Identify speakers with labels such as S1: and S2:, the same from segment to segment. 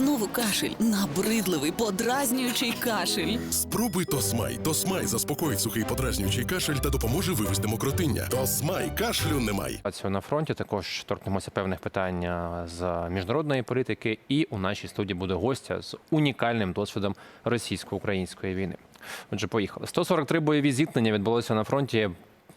S1: Знову кашель, набридливий, подразнюючий кашель.
S2: Спробуй Тосмай. Тосмай заспокоїть сухий подразнюючий кашель та допоможе вивести мокротиння. Тосмай кашлю немає.
S3: Ситуацію на фронті також торкнемося певних питань з міжнародної політики. І у нашій студії буде гостя з унікальним досвідом російсько-української війни. Отже, поїхали. 143 бойові зіткнення відбулося на фронті.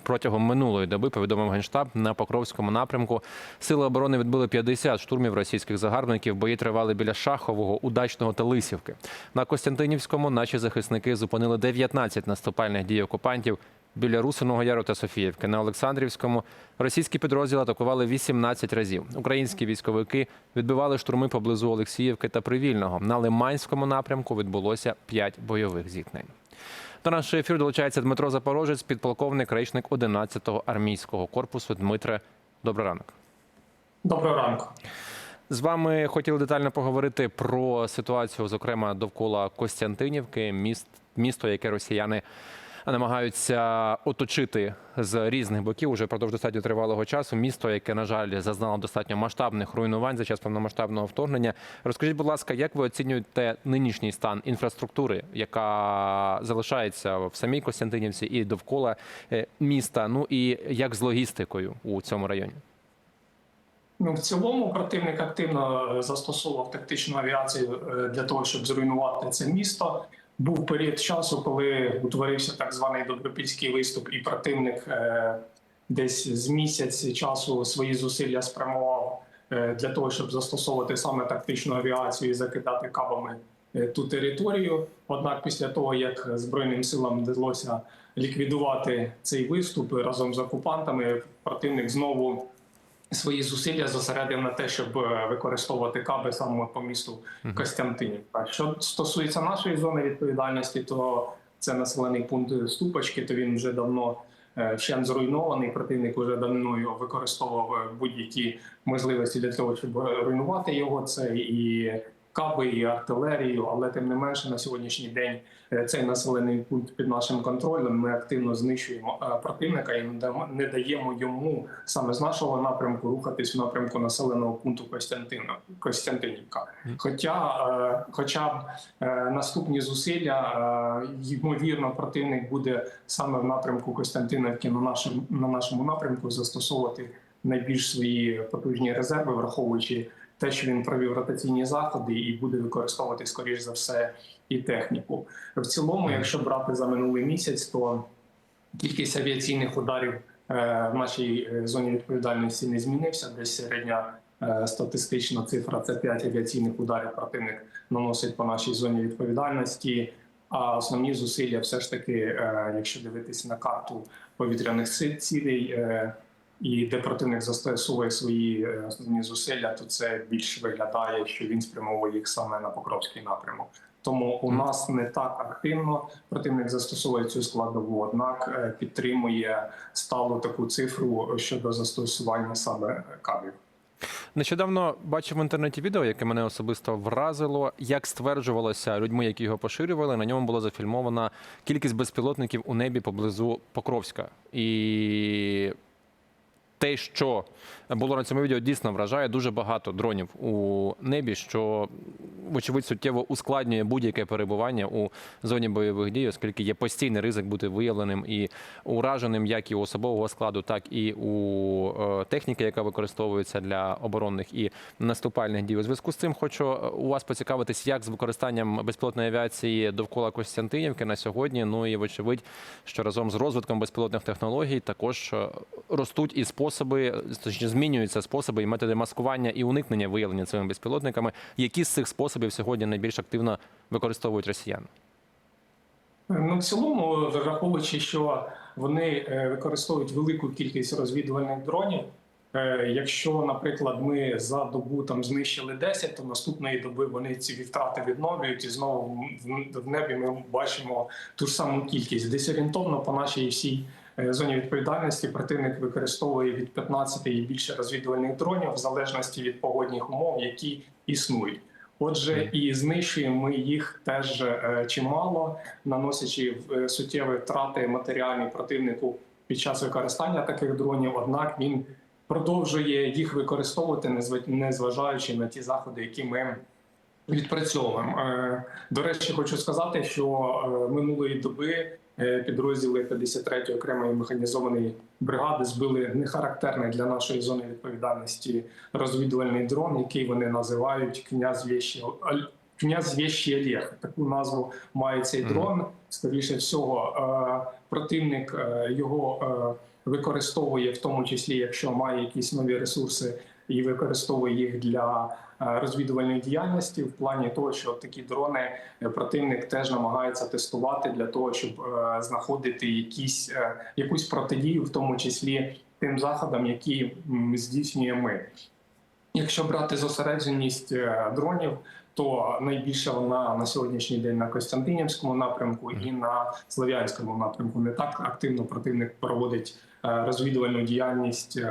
S3: Протягом минулої доби повідомив генштаб на Покровському напрямку. Сили оборони відбили 50 штурмів російських загарбників. Бої тривали біля Шахового, Удачного та Лисівки. На Костянтинівському наші захисники зупинили 19 наступальних дій окупантів біля Русиного Яру та Софіївки. На Олександрівському російські підрозділи атакували 18 разів. Українські військовики відбивали штурми поблизу Олексіївки та Привільного. На Лиманському напрямку відбулося 5 бойових зіткнень. До нашого ефіру долучається Дмитро Запорожець, підполковник, речник 11-го армійського корпусу. Дмитре, добрий ранок.
S4: Доброго ранку.
S3: З вами хотіли детально поговорити про ситуацію, зокрема довкола Костянтинівки, міст, місто, яке росіяни намагаються оточити з різних боків уже впродовж достатньо тривалого часу. Місто, яке на жаль зазнало достатньо масштабних руйнувань за час повномасштабного вторгнення. Розкажіть, будь ласка, як ви оцінюєте нинішній стан інфраструктури, яка залишається в самій Костянтинівці і довкола е, міста? Ну і як з логістикою у цьому районі?
S4: Ну, в цілому противник активно е, застосовував тактичну авіацію е, для того, щоб зруйнувати це місто. Був період часу, коли утворився так званий добропільський виступ, і противник е, десь з місяць часу свої зусилля спрямував е, для того, щоб застосовувати саме тактичну авіацію і закидати кабами е, ту територію. Однак, після того як збройним силам вдалося ліквідувати цей виступ разом з окупантами, противник знову свої зусилля зосередив на те, щоб е, використовувати каби саме по місту Костянтинівка. Що стосується нашої зони відповідальності, то це населений пункт Ступочки, то він вже давно ще вщент зруйнований. Противник вже давно його використовував е, будь-які можливості для того, щоб руйнувати його. Це і каби, і артилерію, але тим не менше на сьогоднішній день е, цей населений пункт під нашим контролем. Ми активно знищуємо е, противника і не даємо йому саме з нашого напрямку рухатись в напрямку населеного пункту Костянтина Костянтинівка. Хоча, е, хоча б наступні зусилля, ймовірно, противник буде саме в напрямку Костянтинівки на нашому на нашому напрямку застосовувати найбільш свої потужні резерви, враховуючи те, що він провів ротаційні заходи і буде використовувати скоріш за все і техніку. В цілому, якщо брати за минулий місяць, то кількість авіаційних ударів е, в нашій е, зоні відповідальності не змінився. Десь середня е, статистична цифра це 5 авіаційних ударів противник наносить по нашій зоні відповідальності. А основні зусилля, все ж таки, якщо дивитися на карту повітряних цілей, і де противник застосовує свої е, основні зусилля, то це більш виглядає, що він спрямовує їх саме на Покровський напрямок. Тому у нас не так активно противник застосовує цю складову, однак е, підтримує сталу таку цифру щодо застосування саме кабів.
S3: Нещодавно бачив в інтернеті відео, яке мене особисто вразило. Як стверджувалося людьми, які його поширювали, на ньому було зафільмована кількість безпілотників у небі поблизу Покровська. І те, що було на цьому відео, дійсно вражає дуже багато дронів у небі, що вочевидь суттєво ускладнює будь-яке перебування у зоні бойових дій, оскільки є постійний ризик бути виявленим і ураженим як і у особового складу, так і у е, техніки, яка використовується для оборонних і наступальних дій. У зв'язку з цим хочу е, у вас поцікавитись, як з використанням безпілотної авіації довкола Костянтинівки на сьогодні. Ну і вочевидь, що разом з розвитком безпілотних технологій також е, ростуть і способи, точніше, змінюються способи і методи маскування і уникнення виявлення цими безпілотниками. Які з цих способів сьогодні найбільш активно використовують росіяни?
S4: Ну, в цілому, враховуючи, що вони е, використовують велику кількість розвідувальних дронів. е, Якщо, наприклад, ми за добу там знищили 10, то наступної доби вони ці втрати відновлюють, і знову в- небі ми бачимо ту ж саму кількість. Десь орієнтовно по нашій всій зоні відповідальності противник використовує від 15 і більше розвідувальних дронів в залежності від погодних умов, які існують. Отже, і знищуємо ми їх теж е, чимало, наносячи е, суттєві втрати матеріальні противнику під час використання таких дронів. Однак він продовжує їх використовувати, незва- незважаючи на ті заходи, які ми відпрацьовуємо. Е, До речі, хочу сказати, що е, минулої доби е, підрозділи 53-ї окремої механізованої бригади збили нехарактерний для нашої зони відповідальності розвідувальний дрон, який вони називають князь Вєщі князь Вєщі Олег. Таку назву має цей дрон. Скоріше всього, е, противник е, його е, використовує в тому числі, якщо має якісь нові ресурси, і використовує їх для е, розвідувальної діяльності в плані того, що такі дрони е, противник теж намагається тестувати для того, щоб е, знаходити якісь якусь протидію, в тому числі тим заходам, які здійснюємо ми. Якщо брати зосередженість дронів, то найбільше вона на сьогоднішній день на Костянтинівському напрямку і на Слов'янському напрямку. Не так активно противник проводить розвідувальну діяльність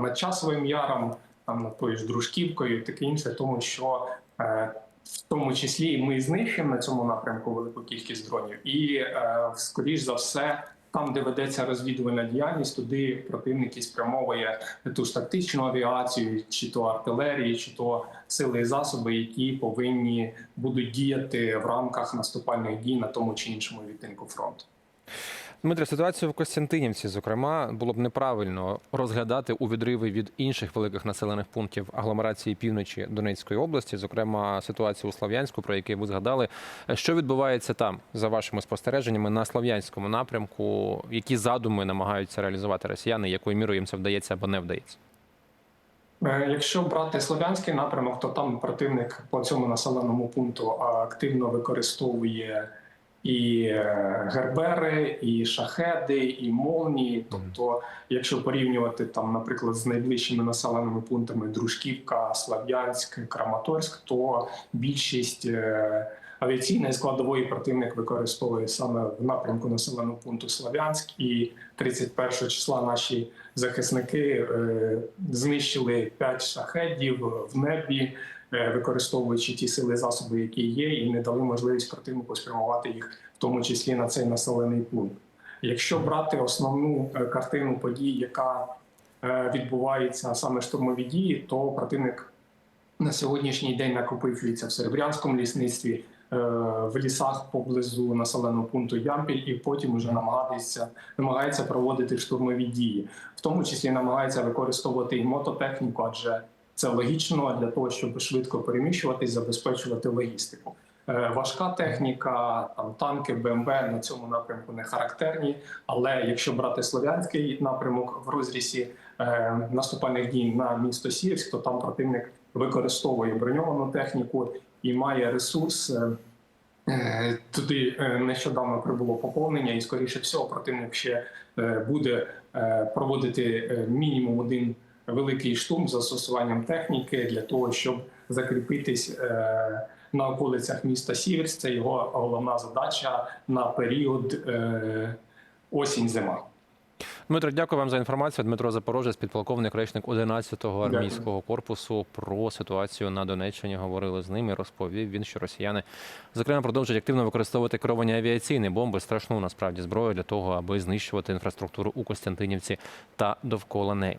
S4: над часовим яром, там над тою ж дружківкою, таке інше, тому що е, в тому числі ми знищимо на цьому напрямку велику кількість дронів, і е, скоріш за все. Там, де ведеться розвідувальна діяльність, туди противник і спрямовує ту ж тактичну авіацію, чи то артилерії, чи то сили і засоби, які повинні будуть діяти в рамках наступальних дій на тому чи іншому відтинку фронту.
S3: Дмитре, ситуацію в Костянтинівці, зокрема, було б неправильно розглядати у відриви від інших великих населених пунктів агломерації півночі Донецької області, зокрема ситуацію у Слов'янську, про який ви згадали. Що відбувається там за вашими спостереженнями на слов'янському напрямку? Які задуми намагаються реалізувати росіяни? Якою мірою їм це вдається або не вдається?
S4: Е, Якщо брати слов'янський напрямок, то там противник по цьому населеному пункту активно використовує і е, гербери, і шахеди, і молнії. Тобто, якщо порівнювати там, наприклад, з найближчими населеними пунктами Дружківка, Слав'янськ, Краматорськ, то більшість е, авіаційної складової противник використовує саме в напрямку населеного пункту Слав'янськ. І 31 числа наші захисники е, знищили 5 шахедів в небі, використовуючи ті сили засоби, які є, і не дали можливість противнику спрямувати їх, в тому числі на цей населений пункт. Якщо брати основну е, картину подій, яка е, відбувається саме штурмові дії, то противник на сьогоднішній день накопичується в Серебрянському лісництві, е, в лісах поблизу населеного пункту Ямпіль, і потім уже намагається, намагається проводити штурмові дії, в тому числі намагається використовувати і мототехніку, адже це логічно для того, щоб швидко переміщуватись, забезпечувати логістику. Е, Важка техніка, там танки, БМВ на цьому напрямку не характерні. Але якщо брати слов'янський напрямок в розрізі е, наступальних дій на місто Сіївськ, то там противник використовує броньовану техніку і має ресурс. е, е, Туди е, нещодавно прибуло поповнення, і скоріше всього противник ще буде проводити мінімум один великий штурм з застосуванням техніки для того, щоб закріпитись е, на околицях міста Сіверськ. Це його головна задача на період е, осінь-зима.
S3: Дмитро, дякую вам за інформацію. Дмитро Запорожець, підполковник, речник 11-го армійського корпусу. Про ситуацію на Донеччині говорили з ними. Розповів він, що росіяни зокрема продовжують активно використовувати керовані авіаційні бомби, страшну насправді зброю для того, аби знищувати інфраструктуру у Костянтинівці та довкола неї.